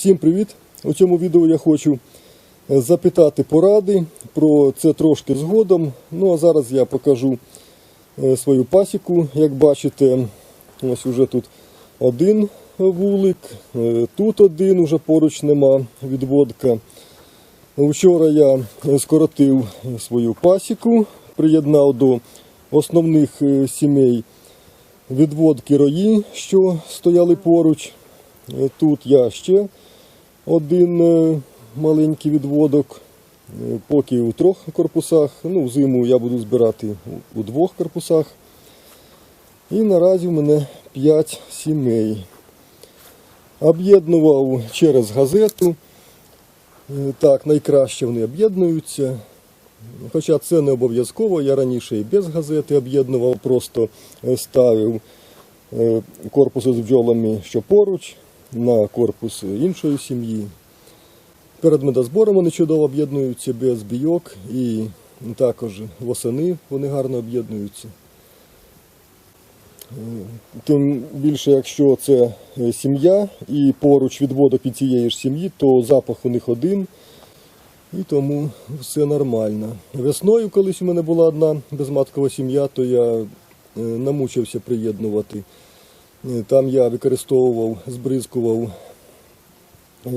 Всім привіт! У цьому відео я хочу е, запитати поради про це трошки згодом. Ну а зараз я покажу е, свою пасіку. Як бачите, ось уже тут один вулик, е, тут один, уже поруч нема відводка. Вчора я скоротив свою пасіку, приєднав до основних сімей відводки рої, що стояли поруч. Тут я ще один е, маленький відводок, е, поки у трьох корпусах. Ну, взиму я буду збирати у- двох корпусах. І наразі в мене 5 сімей. Об'єднував через газету. Е, Так, найкраще вони об'єднуються. Хоча це не обов'язково, я раніше і без газети об'єднував, просто ставив корпуси з бджолами, що поруч, на корпус іншої сім'ї. Перед медозбором вони чудово об'єднуються без бійок і також восени вони гарно об'єднуються. Тим більше, якщо це е, сім'я і поруч відводок від цієї ж сім'ї, то запах у них один. І тому все нормально. Весною, колись у мене була одна безматкова сім'я, то я е, намучився приєднувати. Там я використовував, збризкував е,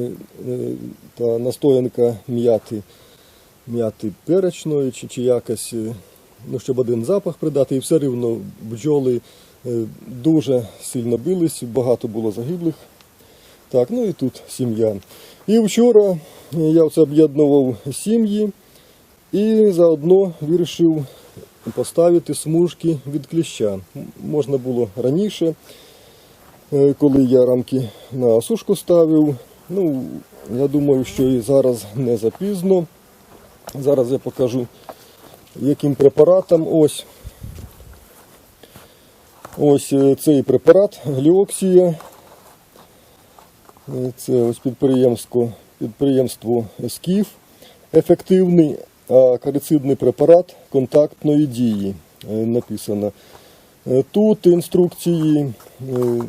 е, та настоянка м'яти, м'яти перечної чи, чи якось, е, ну, щоб один запах придати, і все рівно бджоли дуже сильно бились, багато було загиблих. Так, ну і тут сім'я. І вчора я це об'єднував сім'ї і заодно вирішив поставити смужки від кліща. Можна було раніше, коли я рамки на сушку ставив. Ну, я думаю, що і зараз не запізно. Зараз я покажу, яким препаратом. Ось. Ось е, цей препарат Гліоксія. Е, Це ось підприємство, підприємство Скіф. Ефективний акарицидний препарат контактної дії е, написано. Е, Тут інструкції е, е,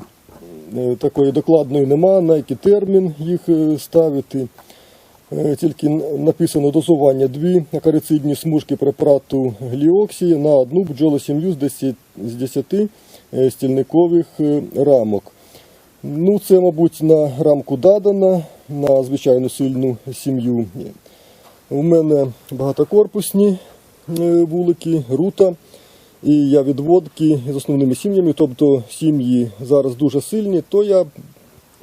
такої докладної нема, на який термін їх е, ставити. Е, Тільки написано дозування дві акарицидні смужки препарату гліоксії на одну бджолосім'ю з 10, з 10 е, стільникових е, рамок. Ну, це, мабуть, на рамку дадана, на звичайну сильну сім'ю. У мене багатокорпусні е, вулики, рута. І я відводки з основними сім'ями, тобто сім'ї зараз дуже сильні, то я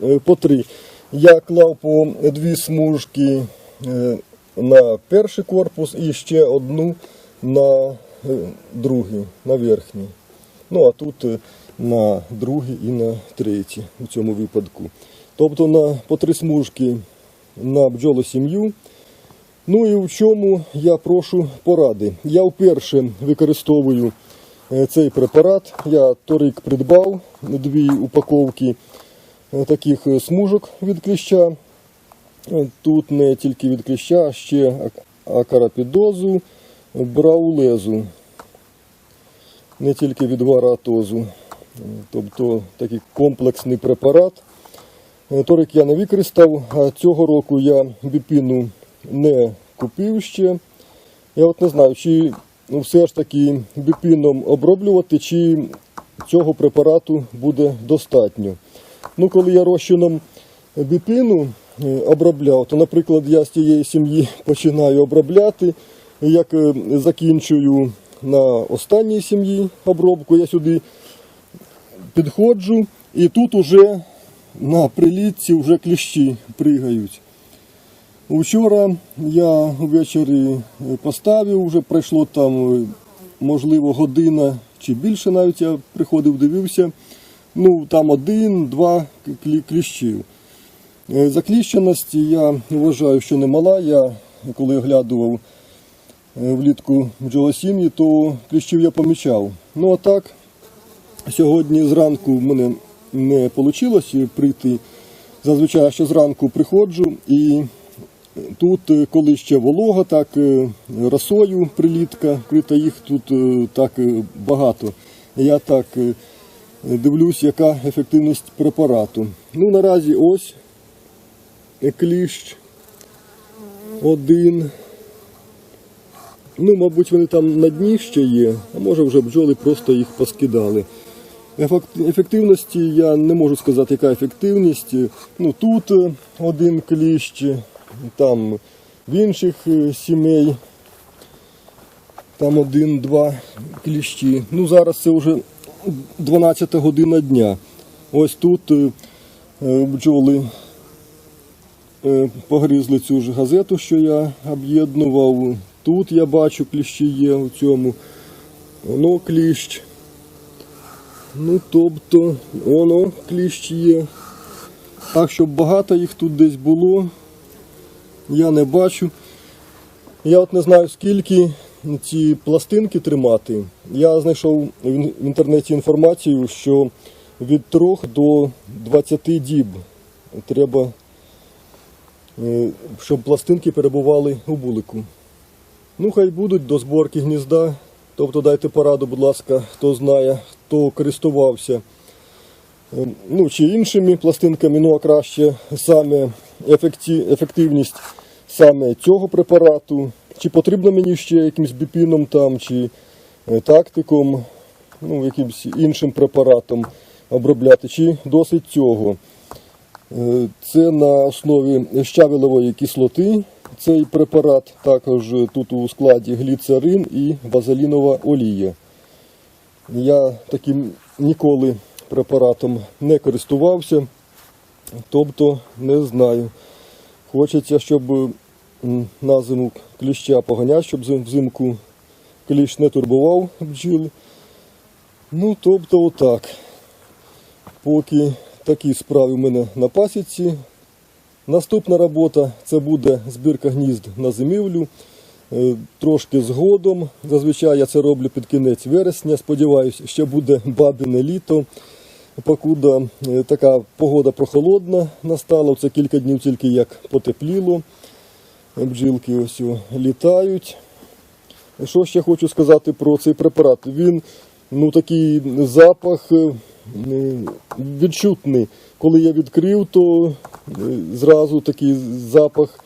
е, по три. Я клав по дві смужки е, на перший корпус і ще одну на е, другий, на верхній. Ну а тут на другий і на третій у цьому випадку. Тобто на по три смужки на бджолосім'ю. Ну і в чому я прошу поради. Я вперше використовую цей препарат. Я торік придбав дві упаковки е, таких е, смужок від кліща. Е, Тут не тільки від кліща, а ще акарапідозу, браулезу. Не тільки від варатозу. Е, Тобто такий комплексний препарат. Е, Торик я не використав, а цього року я біпіну не купив ще. Я от не знаю, чи ну, все ж таки біпіном оброблювати, чи цього препарату буде достатньо. Ну, коли я розчином біпіну е, обробляв, то, наприклад, я з тієї сім'ї починаю обробляти. Як е, закінчую на останній сім'ї обробку, я сюди підходжу, і тут уже на прилітці вже кліщі пригають. Вчора я ввечері поставив, вже пройшло там, можливо, година чи більше навіть я приходив, дивився. Ну, там один-два кліщів. Е, Закліщеність я вважаю, що немала. Я коли оглядував е, влітку бджолосім'ї, то кліщів я помічав. Ну а так, Сьогодні зранку в мене не вийшло прийти. Зазвичай я ще зранку приходжу і тут, е, коли ще волога, так е, росою прилітка, вкрита їх тут е, так багато. Я так дивлюсь, яка ефективність препарату. Ну, наразі ось кліщ. Один. Ну, мабуть, вони там на дні ще є, а може вже бджоли просто їх поскидали. Ефект- Ефективності я не можу сказати, яка ефективність. Ну, тут один кліщ, там в інших е, сімей там один-два кліщі. Ну, зараз це вже 12 година дня. Ось тут е, е, бджоли погризли цю ж газету, що я об'єднував. Тут я бачу кліщі є у цьому. Воно кліщ. Ну, тобто, воно кліщ є. Так, щоб багато їх тут десь було, я не бачу. Я от не знаю, скільки ці пластинки тримати. Я знайшов в інтернеті інформацію, що від 3 до 20 діб треба, е, щоб пластинки перебували у булику. Ну, хай будуть до зборки гнізда. Тобто дайте пораду, будь ласка, хто знає, хто користувався. е, Ну, чи іншими пластинками, ну а краще саме ефекті, ефективність саме цього препарату. Чи потрібно мені ще якимсь біпіном там, чи е, тактиком, ну, якимось іншим препаратом обробляти, чи досить цього. Е, Це на основі щавелевої кислоти. Цей препарат також тут у складі гліцерин і вазелінова олія. Я таким ніколи препаратом не користувався, тобто не знаю. Хочеться, щоб на зиму кліща поганяти, щоб взимку кліщ не турбував бджіл. Ну, тобто отак. Поки такі справи в мене на пасіці. Наступна робота це буде збірка гнізд на зимівлю. Е, Трошки згодом. Зазвичай я це роблю під кінець вересня. Сподіваюся, що буде бабине літо. Покуда е, така погода прохолодна настала, це кілька днів тільки як потепліло. Бджілки ось літають. Що ще хочу сказати про цей препарат? Він ну, такий запах е, відчутний. Коли я відкрив, то е, зразу такий запах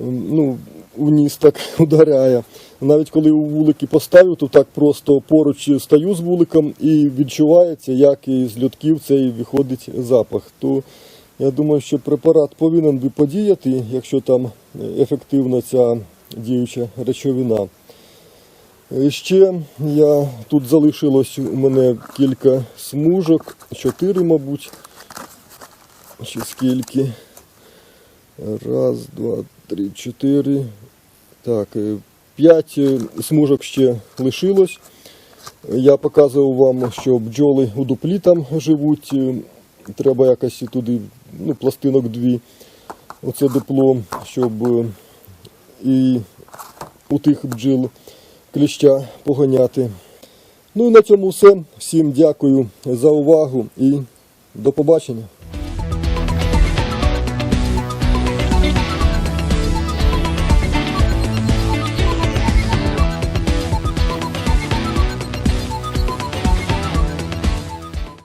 ну, у ніс так ударяє. Навіть коли у вулики поставив, то так просто поруч стою з вуликом і відчувається, як із льотків цей виходить запах. То я думаю, що препарат повинен би подіяти, якщо там ефективна ця діюча речовина. Ще я тут залишилось у мене кілька смужок, чотири, мабуть. Чи скільки? Раз, два, три, чотири. Так, е, п'ять е, смужок ще лишилось. Я показував вам, що бджоли у дуплі там живуть. е, Треба якось туди, ну, пластинок дві. Оце дупло, щоб і у тих бджіл кліща поганяти. Ну і на цьому все. Всім дякую за увагу і до побачення.